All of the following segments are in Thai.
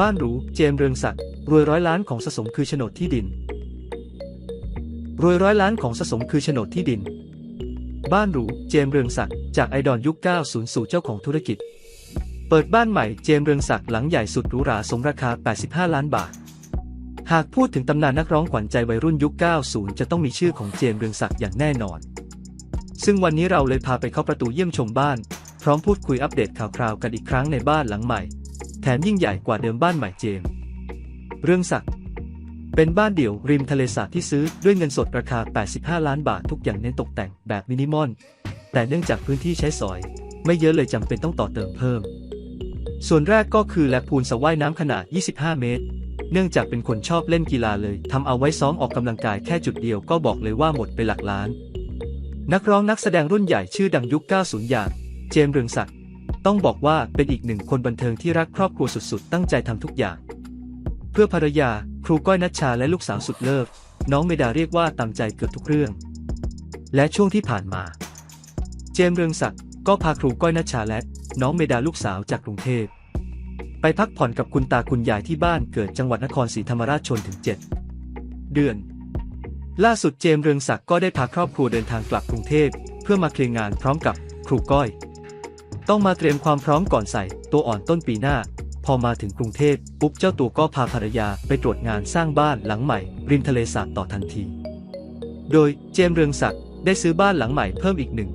บ้านหรู เจมเรืองศักดิ์รวยร้อยล้านของสะสมคือโฉนดที่ดิน รวยร้อยล้านของสะสมคือโฉนดที่ดิน บ้านหรู เจมเรืองศักดิ์จากไอดอลยุค 90 สู่เจ้าของธุรกิจ เปิดบ้านใหม่เจมเรืองศักดิ์หลังใหญ่สุดหรูหราสมราคา 85 ล้านบาท หากพูดถึงตำนานนักร้องขวัญใจวัยรุ่นยุค 90 จะต้องมีชื่อของเจมเรืองศักดิ์อย่างแน่นอน ซึ่งวันนี้เราเลยพาไปเข้าประตูเยี่ยมชมบ้าน พร้อมพูดคุยอัปเดตข่าวคราวกันอีกครั้งในบ้านหลังใหม่ แถมยิ่งใหญ่กว่าเดิมบ้านใหม่เจม เรื่องศักดิ์เป็นบ้านเดี่ยวริมทะเลสาบที่ซื้อด้วยเงินสดราคา 85 ล้านบาททุกอย่างเน้นตกแต่งแบบมินิมอล แต่เนื่องจากพื้นที่ใช้สอย ไม่เยอะเลยจำเป็นต้องต่อเติมเพิ่ม ส่วนแรกก็คือแลพูลสระว่ายน้ำขนาด 25 เมตร เนื่องจากเป็นคนชอบเล่นกีฬาเลยทำเอาไว้ซ้อมออกกำลังกายแค่จุดเดียวก็บอกเลยว่าหมดไปหลักล้าน นักร้องนักแสดงรุ่นใหญ่ชื่อดังยุค 90 อย่าง เจมเรืองศักดิ์ ต้องบอกว่าเป็นอีกหนึ่งคนบันเทิงที่รักครอบครัวสุดๆ ตั้งใจทำทุกอย่าง เพื่อภรรยา ครูก้อยนัชชาและลูกสาวสุดเลิฟน้องเมดาเรียกว่าตามใจเกือบทุกเรื่อง และช่วงที่ผ่านมา เจมส์เรืองศักดิ์ก็พาครูก้อยนัชชาและน้องเมดาลูกสาวจากกรุงเทพไปพักผ่อนกับคุณตาคุณยายที่บ้านเกิดจังหวัดนครศรีธรรมราชชนถึง 7 เดือน ล่าสุดเจมส์เรืองศักดิ์ก็ได้พาครอบครัวเดินทางกลับกรุงเทพเพื่อมาเคลียร์งานพร้อมกับครูก้อย ต้องมาเตรียมความพร้อมก่อนใส่ ตัวอ่อนต้นปีหน้า พอมาถึงกรุงเทพปุ๊บเจ้าตัวก็พาภรรยาไปตรวจงานสร้างบ้านหลังใหม่ ริมทะเลสาบต่อทันที โดยเจมเรืองศักดิ์ได้ซื้อบ้านหลังใหม่เพิ่มอีกหนึ่ง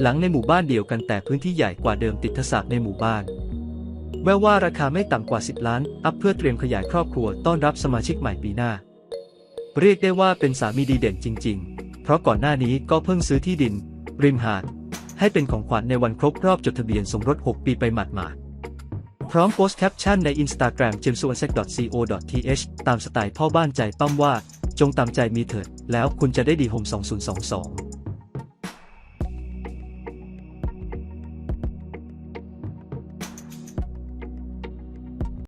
หลังในหมู่บ้านเดียวกันแต่พื้นที่ใหญ่กว่าเดิมติดทศาสตร์ในหมู่บ้าน แววว่าราคาไม่ต่ำกว่า 10 ล้าน อัพเพื่อเตรียมขยายครอบครัวต้อนรับสมาชิกใหม่ปีหน้า เรียกได้ว่าเป็นสามีดีเด่นจริง ๆ เพราะก่อนหน้านี้ก็เพิ่งซื้อที่ดิน ริมหาด ให้เป็นของขวัญในวันครบรอบจดทะเบียนสมรส 6 ปีไปหมาดๆ พร้อมโพสต์แคปชั่นใน Instagram j a m e s u a n s e c co th ตามสไตล์พ่อบ้านใจปั้มว่า จงตามใจมีเถิด แล้วคุณจะได้ดีโฮม2022